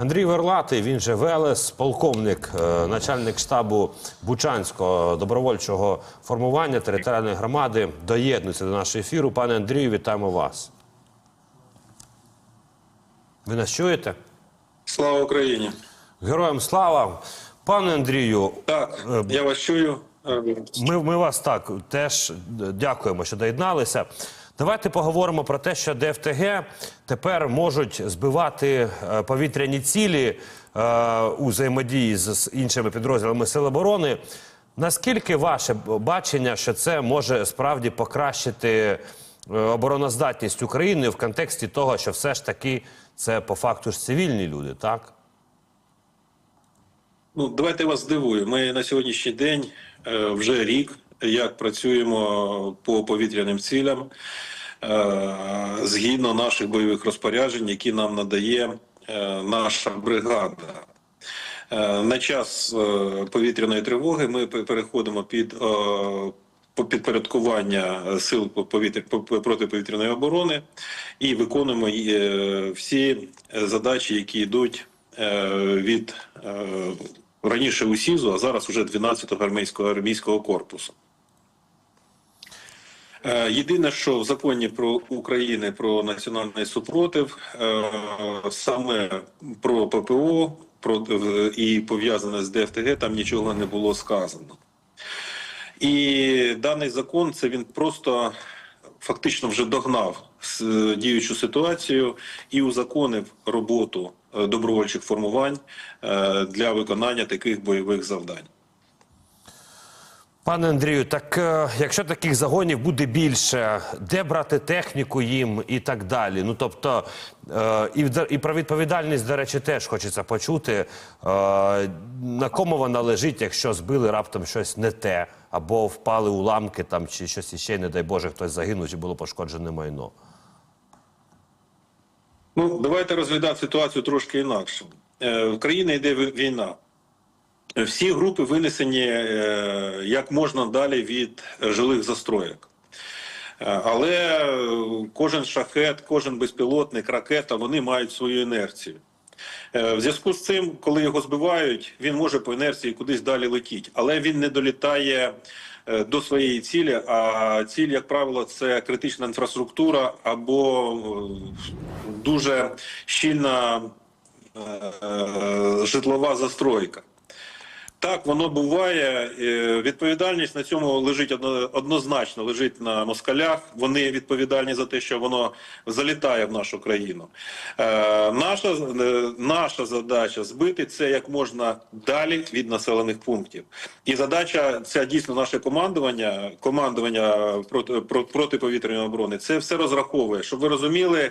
Андрій Верлатий, він же Велес, полковник, е, начальник штабу Бучанського добровольчого формування територіальної громади, доєднується до нашого ефіру. Пане Андрію, вітаємо вас. Ви нас чуєте? Слава Україні! Героям слава! Пане Андрію, Так, я вас чую. Е, Ми, ми вас так теж дякуємо, що доєдналися. Давайте поговоримо про те, що ДФТГ тепер можуть збивати е, повітряні цілі е, у взаємодії з, іншими підрозділами Сил оборони. Наскільки ваше бачення, що це може справді покращити е, обороноздатність України в контексті того, що все ж таки це по факту ж цивільні люди, так? Ну, давайте вас здивую. Ми на сьогоднішній день вже рік як працюємо по повітряним цілям згідно наших бойових розпоряджень, які нам надає е, наша бригада. Е, На час е, повітряної тривоги ми переходимо під е, по- підпорядкування сил повітря по- по- протиповітряної оборони і виконуємо е, всі задачі, які йдуть е, від е, раніше у СІЗу, а зараз уже 12-го армійського армійського корпусу. Е, Єдине, що в законі про України про національний супротив, е, саме про ППО про, і пов'язане з ДФТГ, там нічого не було сказано. І даний закон це він просто фактично вже догнав діючу ситуацію і узаконив роботу е, добровольчих формувань е, для виконання таких бойових завдань. Пане Андрію, так е, якщо таких загонів буде більше, де брати техніку їм і так далі? Ну тобто, е, і, про відповідальність, до речі, теж хочеться почути. Е, на кому вона лежить, якщо збили раптом щось не те, або впали уламки там, чи щось іще, не дай Боже, хтось загинув, чи було пошкоджене майно. Ну, давайте розглядати ситуацію трошки інакше. В країні йде війна. Всі групи винесені е, як можна далі від жилих застроєк. Е, Але е, кожен шахет, кожен безпілотник, ракета вони мають свою інерцію. В зв'язку з цим, коли його збивають, він може по інерції кудись далі летіти, але він не долітає до своєї цілі. А ціль, як правило, це критична інфраструктура або дуже щільна житлова застройка. Так, воно буває. Е, Відповідальність на цьому лежить однозначно лежить на москалях. Вони відповідальні за те, що воно залітає в нашу країну. Е, наша, е, наша задача збити це як можна далі від населених пунктів. І задача це дійсно наше командування, командування проти, про- протиповітряної оборони. Це все розраховує, щоб ви розуміли.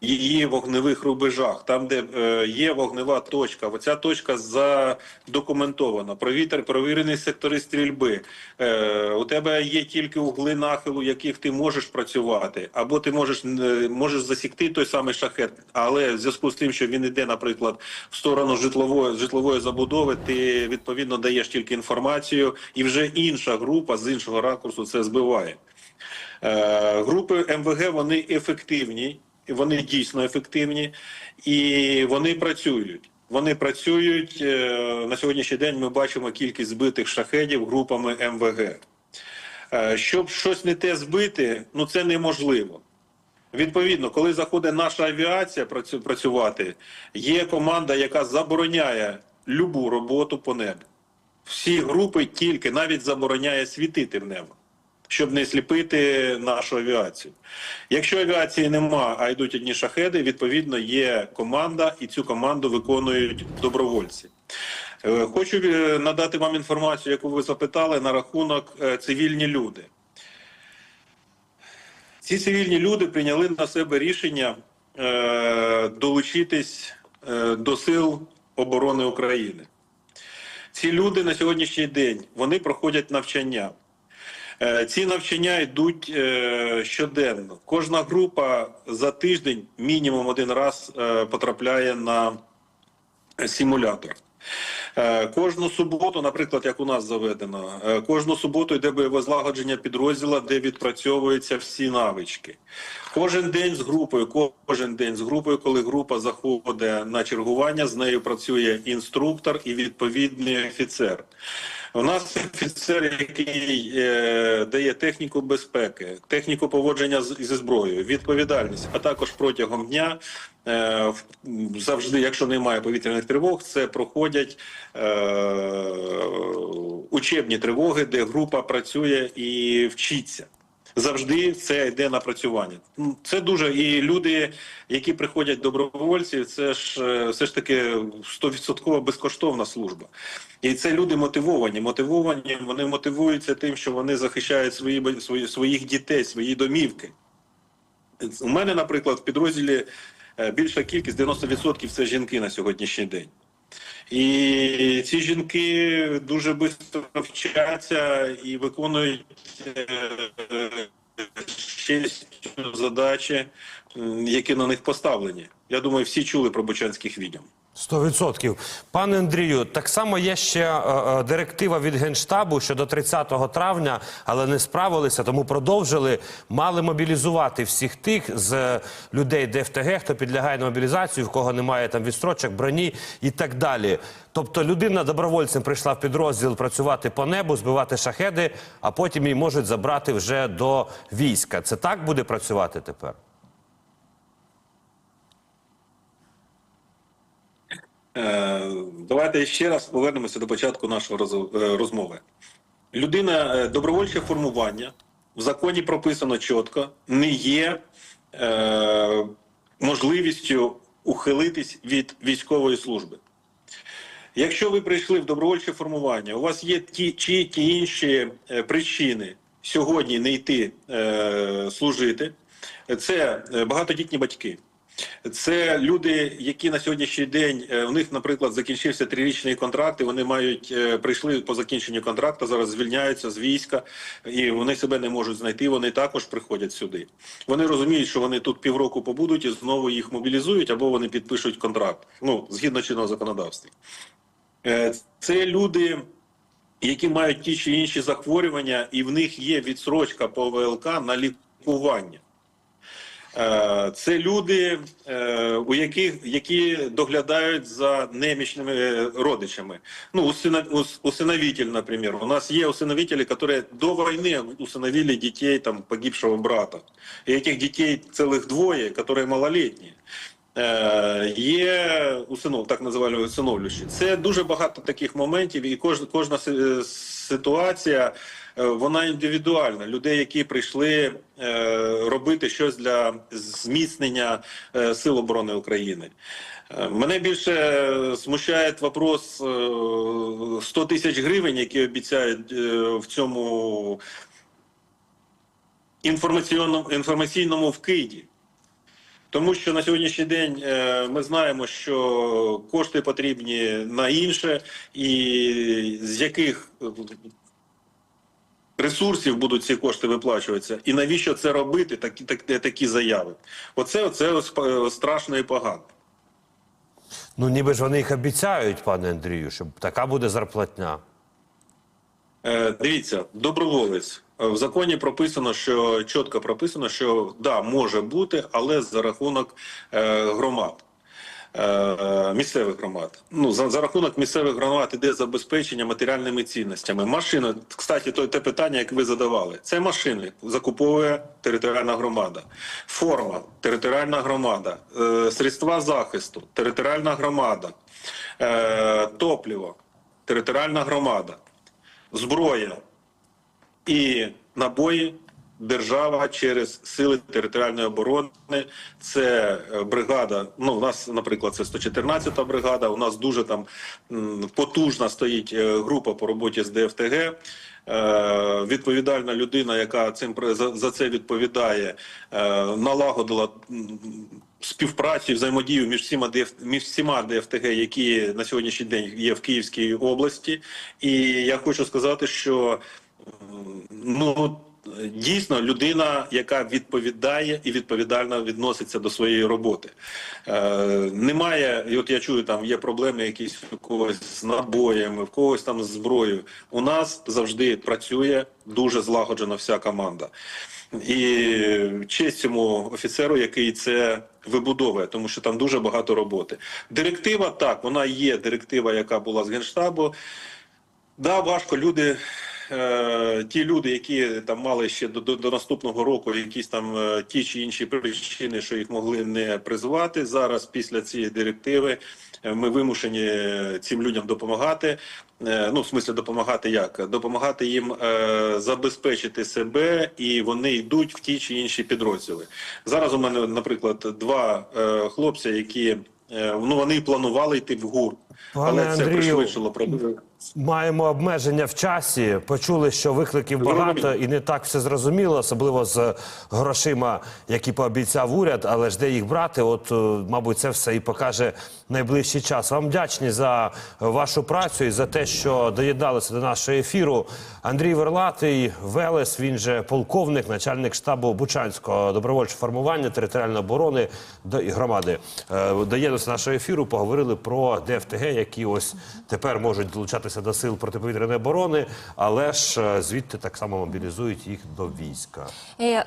Її вогневих рубежах, там, де е, є вогнева точка. Оця точка задокументована. Провітер, провірені сектори стрільби. Е, у тебе є тільки угли нахилу, яких ти можеш працювати, або ти можеш е, можеш засікти той самий шахет, але в зв'язку з тим, що він іде, наприклад, в сторону житлової житлової забудови, ти відповідно даєш тільки інформацію, і вже інша група з іншого ракурсу це збиває. Е, Групи МВГ вони ефективні, вони дійсно ефективні, і вони працюють. Вони працюють е, на сьогоднішній день. Ми бачимо кількість збитих шахедів групами МВГ. Е, Щоб щось не те збити, ну це неможливо. Відповідно, коли заходить наша авіація працювати, є команда, яка забороняє любу роботу по небу. Всі групи тільки навіть забороняє світити в небо щоб не сліпити нашу авіацію. Якщо авіації нема, а йдуть одні шахеди, відповідно є команда, і цю команду виконують добровольці. Е, Хочу е, надати вам інформацію, яку ви запитали на рахунок е, цивільні люди. Ці цивільні люди прийняли на себе рішення долучитись до сил оборони України. Ці люди на сьогоднішній день вони проходять навчання. Е, Ці навчання йдуть е, щоденно. Кожна група за тиждень мінімум один раз е, потрапляє на симулятор. Кожну суботу, наприклад, як у нас заведено, кожну суботу йде бойове злагодження підрозділа, де відпрацьовуються всі навички. Кожен день з групою, кожен день з групою, коли група заходить на чергування, з нею працює інструктор і відповідний офіцер. У нас офіцер, який е, дає техніку безпеки, техніку поводження з, зі зброєю, відповідальність, а також протягом дня е, завжди, якщо немає повітряних тривог, це проходять е, учебні тривоги, де група працює і вчиться. Завжди це йде напрацювання. Це дуже і люди, які приходять добровольці, це ж е, все ж таки 100% безкоштовна служба. І це люди мотивовані. Мотивовані, вони мотивуються тим, що вони захищають свої, свої своїх дітей, свої домівки. У мене, наприклад, в підрозділі е, більша кількість 90% це жінки на сьогоднішній день. І ці жінки дуже швидко вчаться і виконують ще задачі, які на них поставлені. Я думаю, всі чули про Бучанських відьом. Сто відсотків. Пане Андрію, так само є ще е, е, директива від Генштабу, що до 30 травня, але не справилися, тому продовжили. Мали мобілізувати всіх тих з е, людей ДФТГ, хто підлягає на мобілізацію, в кого немає там відстрочок, броні і так далі. Тобто людина добровольцем прийшла в підрозділ працювати по небу, збивати шахеди, а потім її можуть забрати вже до війська. Це так буде працювати тепер? Давайте ще раз повернемося до початку нашої е, розмови. Людина е, добровольче формування в законі прописано чітко, не є е, можливістю ухилитись від військової служби. Якщо ви прийшли в добровольче формування, у вас є ті чи ті інші е, причини сьогодні не йти е, служити, це е, багатодітні батьки. Це люди, які на сьогоднішній день е, у них, наприклад, закінчився трирічний контракт, і вони мають е, прийшли по закінченню контракту, зараз звільняються з війська, і вони себе не можуть знайти. Вони також приходять сюди. Вони розуміють, що вони тут півроку побудуть і знову їх мобілізують або вони підпишуть контракт. Ну згідно чинного законодавства. Е, Це люди, які мають ті чи інші захворювання, і в них є відсрочка по ВЛК на лікування. Е, Це люди, е, у яких які доглядають за немічними родичами. Ну, усиновитель, наприклад. У нас є усиновителі, які до війни усиновили дітей там, погибшого брата. І яких дітей цілих двоє, які малолітні. Е, Є усинов, так називаємо усиновлювачі. Це дуже багато таких моментів, і кожна, кожна ситуація е, вона індивідуальна. Людей, які прийшли е, робити щось для зміцнення сил оборони України. Мене більше смущає вопрос е, 100 тисяч гривень, які обіцяють в цьому інформаційному, інформаційному вкиді. Тому що на сьогоднішній день е, ми знаємо, що кошти потрібні на інше, і з яких е, ресурсів будуть ці кошти виплачуватися, і навіщо це робити, такі, так, такі заяви. Оце, оце е, страшно і погано. Ну ніби ж вони їх обіцяють, пане Андрію, що така буде зарплатня. Е, Дивіться, доброволець. В законі прописано, що чітко прописано, що да, може бути, але за рахунок е, громад. е, Місцевих громад. Ну, за, за рахунок місцевих громад іде забезпечення матеріальними цінностями. Машина, кстати, то те питання, яке ви задавали. Це машини закуповує територіальна громада. Форма територіальна громада, е, средства захисту, територіальна громада, е, топливо, територіальна громада зброя і набої держава через сили територіальної оборони. Це е, бригада. Ну, у нас, наприклад, це 114-та бригада. У нас дуже там потужна стоїть е, група по роботі з ДФТГ. Е, Відповідальна людина, яка цим за, це відповідає, налагодила співпрацю і взаємодію між всіма між всіма ДФТГ, які на сьогоднішній день є в Київській області. І я хочу сказати, що ну дійсно людина, яка відповідає і відповідально відноситься до своєї роботи. Е, немає, і от я чую, там є проблеми якісь у когось з набоями, в когось там з зброєю. У нас завжди працює дуже злагоджена вся команда. І честь цьому офіцеру, який це вибудовує, тому що там дуже багато роботи. Директива так, вона є директива, яка була з генштабу. Да, важко люди. Е, ті люди, які там мали ще до, до, до наступного року якісь там е, ті чи інші причини, що їх могли не призвати зараз, після цієї директиви, е, ми вимушені цим людям допомагати. Ну, в смислі, допомагати як? Допомагати їм е, забезпечити себе, і вони йдуть в ті чи інші підрозділи. Зараз у мене, наприклад, два е, хлопця, які е, ну вони планували йти в ГУР, Пане але це Андрію, пришвидшило проблему. Маємо обмеження в часі. Почули, що викликів багато і не так все зрозуміло, особливо з грошима, які пообіцяв уряд, але ж де їх брати. От, е, мабуть, це все і покаже найближчий час. Вам вдячні за вашу працю і за те, що доєдналися до нашого ефіру. Андрій Верлатий, Велес, він же полковник, начальник штабу Бучанського добровольчого формування територіальної оборони до- і громади. Е, Доєднався до нашого ефіру. Поговорили про ДФТГ, які ось тепер можуть долучатися до сил протиповітряної оборони, але ж е, звідти так само мобілізують їх до війська. Е,